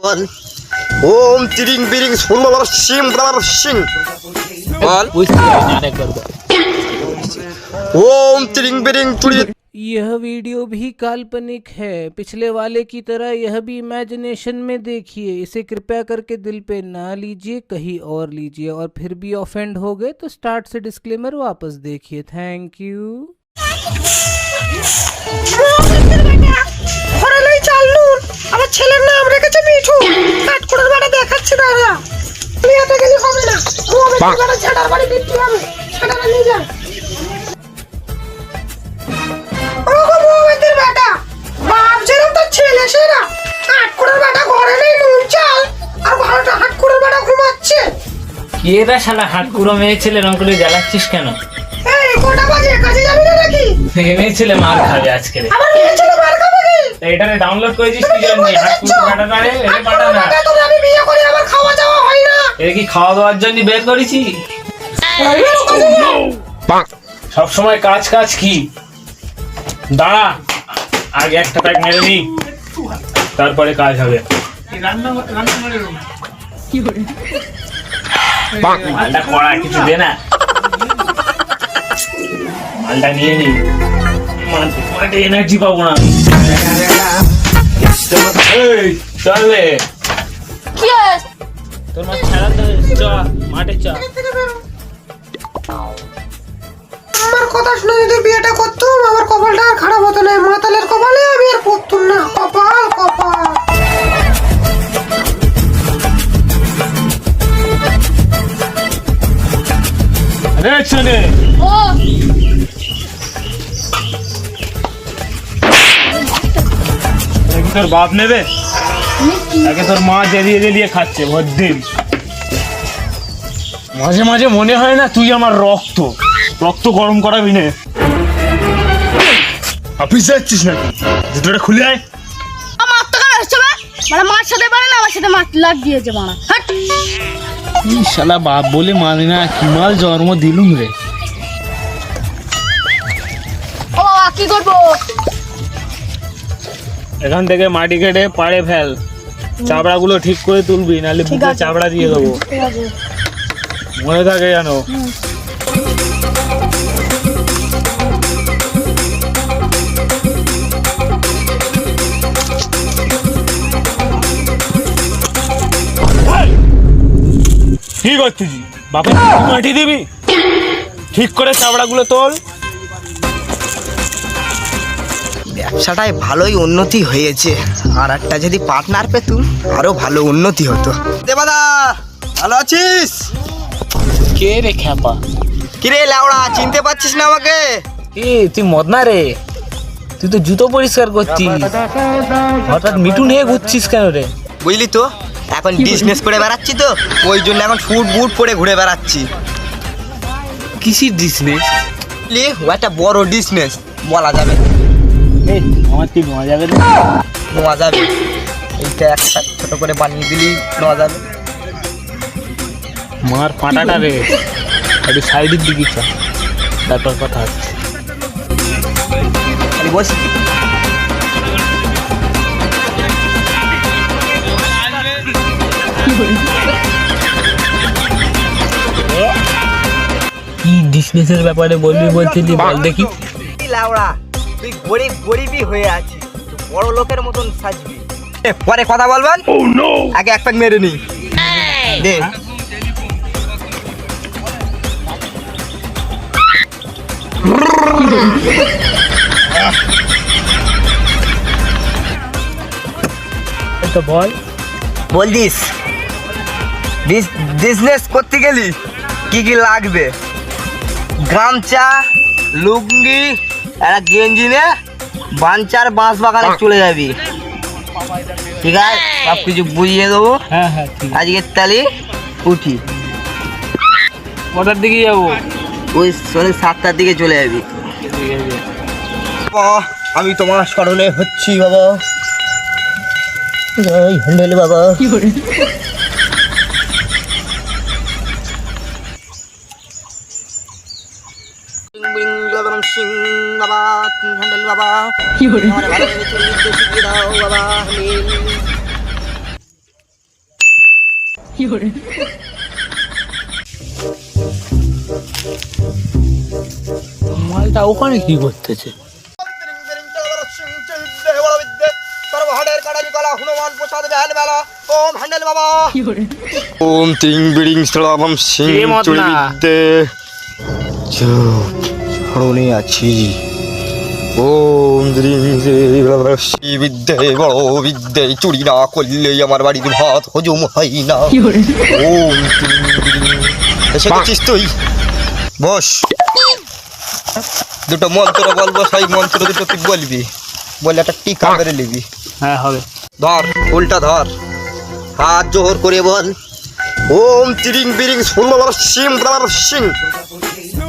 ओम तिरिंग बिरिंग सुंदर सिंह बराबर सिंह बोल ओम तिरिंग बिरिंग तुड़ी यह वीडियो भी काल्पनिक है। पिछले वाले की तरह यह भी इमेजिनेशन में देखिए। इसे कृपया करके दिल पे ना लीजिए, कहीं और लीजिए। और फिर भी ऑफेंड हो गए तो स्टार्ट से डिस्क्लेमर वापस देखिए। थैंक यू ছেটার বাড়ি বিক্রি হবে। ছেটারা নিয়ে যান। ও গো মোহামেদের বেটা ভাবছিলাম তোর ছেলে সেরা। কাঠকুড়ের বেটা ঘরে নেই নুন চাল আর ঘরটা হাটকুড়ের বেটা ঘুমাচ্ছে। কে রে শালা হাটকুড়ো মেয়ে ছেলে রং করে জ্বালাচ্ছিস কেন? এই কোটা বাজে? কাজে যাবি না নাকি? মেয়ে ছেলে মার খাবে আজকে রে। আমার মেয়ে ছেলে মার খাবে কি? এটারে ডাউনলোড করেছিস কি জন্য হাটকুড়ো পাঠা না রে এটা পাঠা না এটা কি খাওয়া দাওয়ার জন্য বের করেছি? সব সময় কাজ কাজ কি? দাঁড়া আগে একটা প্যাক মেরে নি তারপরে কাজ হবে। মালটা কড়া কিছু দে না। মালটা নিয়ে নি মালটা এনার্জি পাবো না। চল রে। কি তোর মা চ মাঠে চ। আমার কথা শুনে যদি বিয়েটা করতুম আমার কপালটা আর খারাপ হতো না। মাতালের কপালে আমি আর পড়তুম না। কপাল কপাল। রে ছেলে। ও। তোর বাপ নেবে? তাকে তোর মা জেলিয়ে জেলিয়ে খাচ্ছে ভদ্দিন মাঝে মাঝে মনে হয় না তুই আমার রক্ত। রক্ত গরম করাবি নে। অফিস যাচ্ছিস নাকি? জুতোটা খুলে আয়। আমার তো কেন হচ্ছে মানে মার সাথে পারে না আমার সাথে মার লাগ দিয়েছে মারা হাট। শালা বাপ বলে মানে না কি মাল জন্ম দিলুম রে। ও বাবা কি করব? এখান থেকে মাটি কেটে পাড়ে ফেল। চাবড়াগুলো ঠিক করে তুলবি নাহলে বুকে চাবড়া দিয়ে দেবো। মনে থাকে জানো কি করছিস? বাপের মাটি দিবি? ঠিক করে চাবড়াগুলো তোল। ব্যবসাটায় ভালোই উন্নতি হয়েছে। আর একটা যদি পার্টনার পেতুম আরও ভালো উন্নতি হতো। দেবাদা ভালো আছিস? কে রে খ্যাপা? কিরে লাউড়া চিনতে পারছিস না আমাকে? এ তুই মদনা রে। তুই তো জুতো পরিষ্কার করছিস। হঠাৎ মিঠুন হয়ে ঘুরছিস কেন রে? বুঝলি তো এখন বিজনেস করে বেড়াচ্ছি তো ওই জন্য এখন ফুট বুট পরে ঘুরে বেড়াচ্ছি। কিসির বিজনেস ও একটা বড় বিজনেস বলা যাবে। আমার কি নেওয়া যাবে? নেওয়া যাবে। এইটা একটা ছোট করে বানিয়ে দিলি নেওয়া যাবে। মার পাটাটা রে। একটু সাইডের দিকে চল। তারপর কথা হচ্ছে। খালি বস কি বিজনেসের ব্যাপারে বলবি বলছিলি বল দেখি। লাউড়া তুই গরিব গরিবই হয়ে আছিস। বড় লোকের মতন সাজবি। পরে কথা বলবেন আগে এক প্যাক মেরে নি। দে। তো বল। বলছিস বিজনেস করতে গেলি কি কি লাগবে? গামছা লুঙ্গি একটা গেঞ্জি নে বাঞ্চার বাঁশ বাগানে চলে যাবি। ঠিক আছে? সব কিছু বুঝিয়ে দেবো। হ্যাঁ হ্যাঁ আজকের তালি উঠি। কটার দিকে যাব? ওই সন্ধ্যে সাতটার দিকে চলে যাবি। আমি তোমার স্মরণে হচ্ছি বাবা। জয় হ্যান্ডেল বাবা। সিং বাবা ভালো করে? মালটা ওখানে কি করতেছে? ওম তিং বিড়িং সিং? বিদ্যে ছড়নে আছি। ওম দ্রিং বিদ্যে বড় বিদ্যে চুরি না করলে আমার বাড়িতে ভাত হজম হয় না। ওম তিং বিড়িং। এসে গেছিস তুই? বস। দুটো মন্ত্র বলব সেই মন্ত্র দুটো তুই বলবি। বলে একটা টিকা করে নিবি। হ্যাঁ হবে। ধর উল্টা ধর। হাত জোহর করে বল। ওম তিরিং বিরিং সুন্দর সিং সিং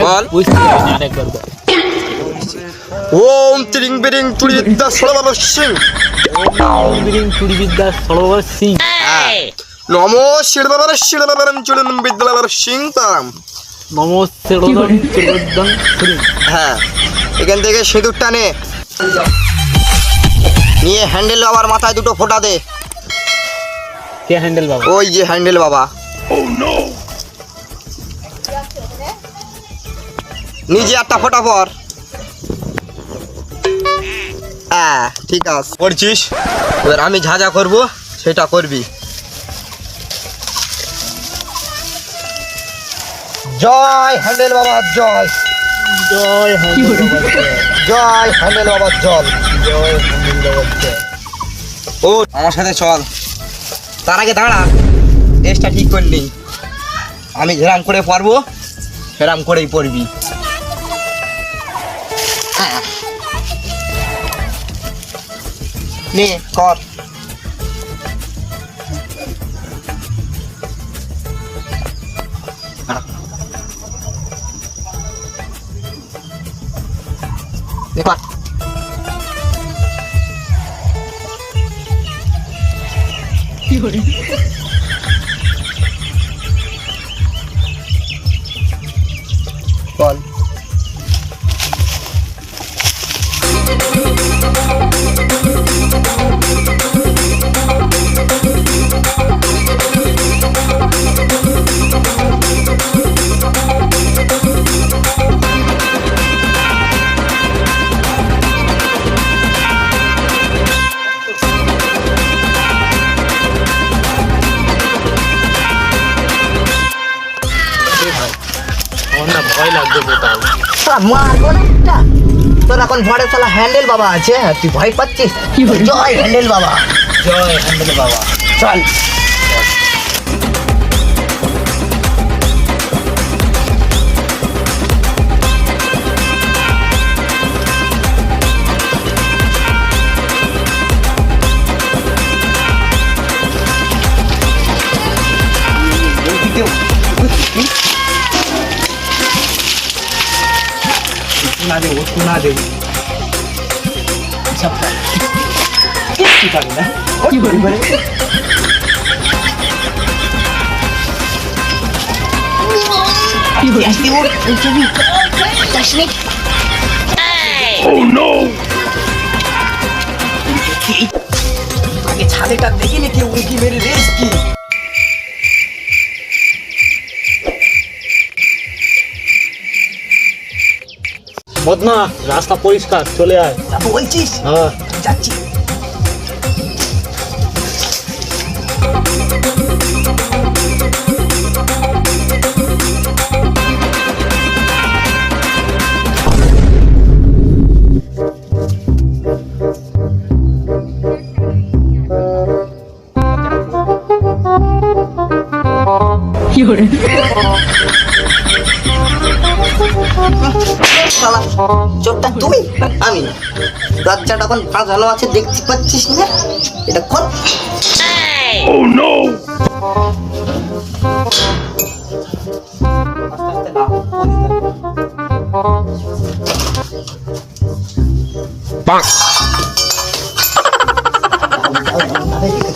বল। ওম তিরিং বিরিং চুরি বিদ্যা সুন্দর সিং বিরিং চুরি বিদ্যা সরোবর সিং নম শিরবার শিরবার চুড়ন বিদ্যালয়ের সিং তারাম। হ্যাঁ এখান থেকে সিঁদুরটা নে। নিয়ে হ্যান্ডেল বাবার মাথায় দুটো ফোঁটা দে। কে হ্যান্ডেল বাবা? ওই যে হ্যান্ডেল বাবা। নিজে একটা ফোটা পর। হ্যাঁ ঠিক আছে। করছিস? এবার আমি যা যা করব সেটা করবি। জয় হ্যান্ডেল বাবা জয়। জয় জয়। হ্যান্ডেল বাবার জল জয় ও আমার সাথে চল। তার আগে দাঁড়া। ড্রেসটা ঠিক করে নিই আমি যেরাম করে পারব সেরাম করেই পড়বি। নে কর। নে কর বল। মারবো না একটা। তোর এখন ঘরে শালা হ্যান্ডেল বাবা আছে তুই ভয় পাচ্ছিস? জয় হ্যান্ডেল বাবা। জয় হ্যান্ডেল বাবা। চল। না। দে ওষুধ না দে সব পারে। কিচ্ছু পারে না আগে ছাদেটা দেখিনি কেউ উঁকি মেরে রেস কি। বদনা রাস্তা পরিষ্কার চলে আয় বলছিস হ্যাঁ যাচ্ছি শালা। চোরটা তুই আমি। না বাচ্চাটা এখন ভালো আছে দেখতে পাচ্ছিস না? এটা কর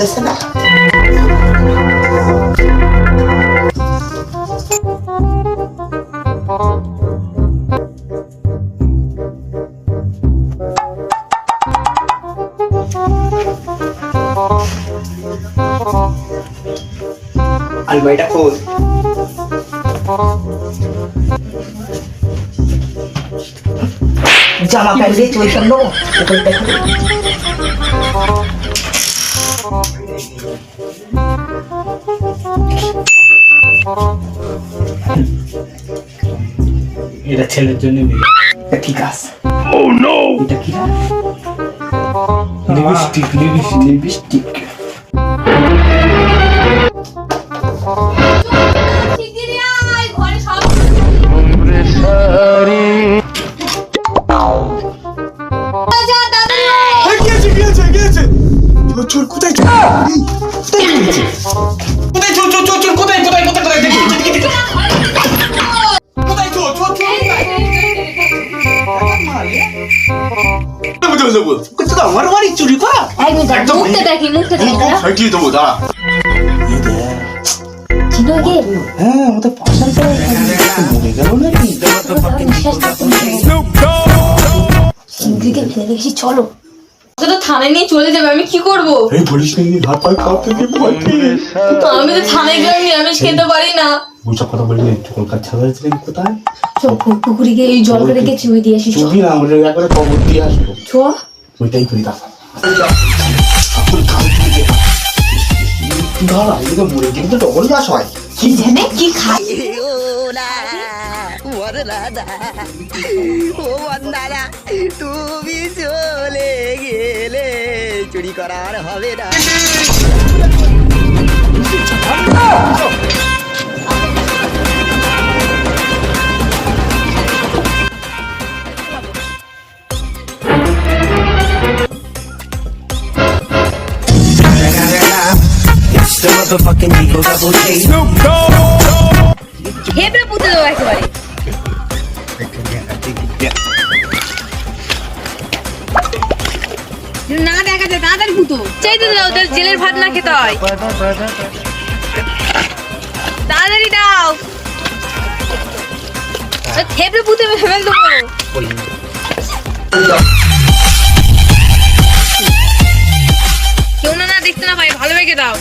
আস্তে আলমারিটা খোল। জামা প্যান্ট দিয়ে চলে কেন এটা ছেলের জন্য ঠিক আছে এটা কি লিপস্টিক লিপস্টিক। লিপস্টিক। চোর চোর কোথায় চোর কোথায় গিয়েছে কোথায় চোর চোর চোর চোর কোথায় কোথায় কোথায় কোথায় দেখি দেখি দেখি দেখি। কোথায় চোর চোর চোর বুঝতে বুঝতে বুঝতে কোথায় তো আমার বাড়ি চুরি করা এক মিনিট দাঁড়া, একদম মুখটা দেখি মুখটা দেখি দাঁড়া। সাইকেল দেবো দাঁড়া চিনো কে? হ্যাঁ আমাদের পাশাল করে মরে গেল নাকি বিশ্বাস করতে পারছি না। চিংড়িকে ফেলে রেখেছি চলো ওকে তো থানায় নিয়ে চলে যাবে আমি কি করব? এই বলিস নাকি হাত পায়ে কাপ থেকে ভয় পেয়ে আমি তো থানায় গেলে নিরামিষ খেতে পারি না। বুঝা কথা বললি কলকাতা ছাড়া ছিলেন কোথায়? চো পুকুরে গিয়ে এই জল করে গিয়ে চুই দিয়ে আসি চো না আমরা একবারে খবর দিয়ে আসব। চো ওইটাই করি দাদা। দাঁড়া এদিকে মরে গেলে তো ডবল গাছ হয়। কি জানে কি খাই ও বন্দারা তুমি চলে গেলে চুরি করার হবে না। হেবড়ে পুঁতে দেবো একেবারে না দেখা যায় তাড়াতাড়ি পুতো। চাইতে দাও ওদের জেলের ভাত না খেতে হয়। তাড়াতাড়ি দাও। থেপড়ে পুঁতে ফেলে দেবো। কেউ না না দেখতে না পাই ভালো বেগে দাও।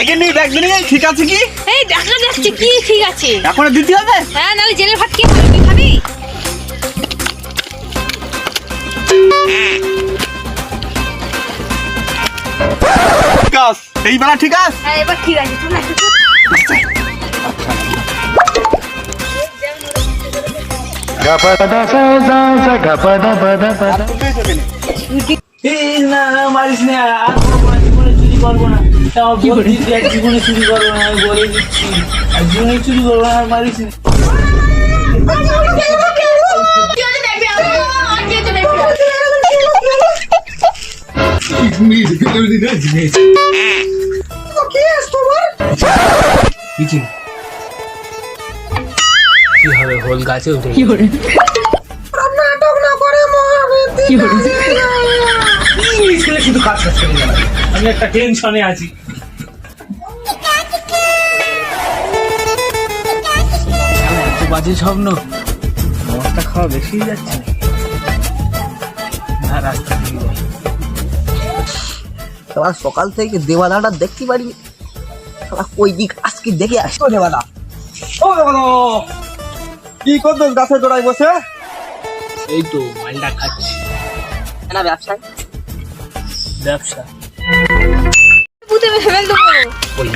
এখানে দেখবি ঠিক আছে কি? এই দেখা যাচ্ছে কি ঠিক আছে। এখন দিতে হবে? হ্যাঁ নাহলে জেলের ভাত কে খাবে? ঠিক আছে হ্যাঁ এবার ঠিক আছে চুরি করব না জীবনে চুরি করব না বলে দিচ্ছি আর জীবনে চুরি করব না মারিস কিছু কি হবে হোল? গাছে উঠে নাটক না করে ইংলিশ খেলে শুধু কাজ হবে আমি একটা টেনশনে আছি এত বাজে স্বপ্ন মদটা খাওয়া বেশি যাচ্ছে না রাস্তা সবার সকাল থেকে দেওয়ালাটা দেখতে পারি। সবার ওই দিক? আজকে দেখে আসতো দেওয়ালা ও দেওয়ালা কি করছিস গাছের গোড়ায় বসে? এই তো মালটা খাচ্ছি। না ব্যবসায় ব্যবসা। পুঁতে ফেলে দেবো ওই